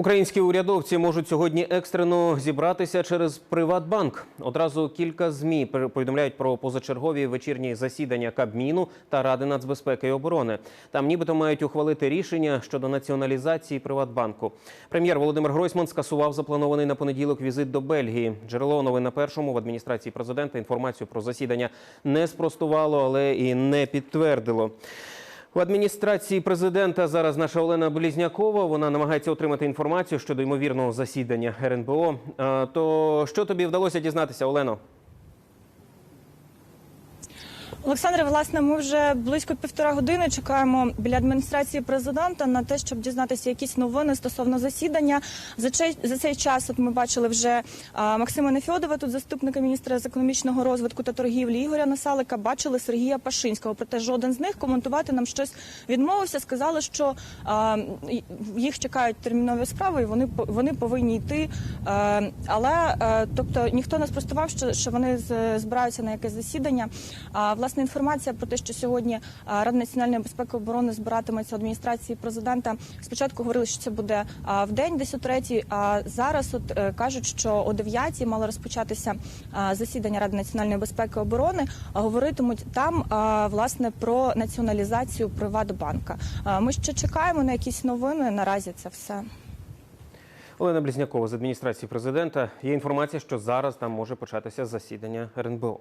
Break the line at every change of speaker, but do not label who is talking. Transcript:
Українські урядовці можуть сьогодні екстрено зібратися через Приватбанк. Одразу кілька змі повідомляють про позачергові вечірні засідання Кабміну та Ради нацбезпеки і оборони. Там нібито мають ухвалити рішення щодо націоналізації Приватбанку. Прем'єр Володимир Гройсман скасував запланований на понеділок візит до Бельгії. Джерело новин на першому в адміністрації президента інформацію про засідання не спростувало, але і не підтвердило. В адміністрації президента зараз наша Олена Блізнякова. Вона намагається отримати інформацію щодо ймовірного засідання РНБО. То що тобі вдалося дізнатися, Олено?
Олександре, власне, ми вже близько півтора години чекаємо біля адміністрації президента на те, щоб дізнатися якісь новини стосовно засідання. За цей, за цей час от ми бачили вже а, Максима Нефьодова, тут заступника міністра з економічного розвитку та торгівлі Ігоря Насалика. Бачили Сергія Пашинського. Проте жоден з них коментувати нам щось відмовився. Сказали, що а, їх чекають термінові справи, і вони вони повинні йти. А, але е, тобто ніхто не спростував, що, що вони збираються на якесь засідання. А власне інформація про те, що сьогодні Рада національної безпеки і оборони збиратиметься адміністрації президента. Спочатку говорили, що це буде в день, десь о третій. А зараз от е, кажуть, що о 9 мало розпочатися засідання Ради національної безпеки і оборони. Говоритимуть там власне про націоналізацію Приватбанка. Ми ще чекаємо на якісь новини. Наразі це все.
Олена Блізнякова з адміністрації президента. Є інформація, що зараз там може початися засідання РНБО.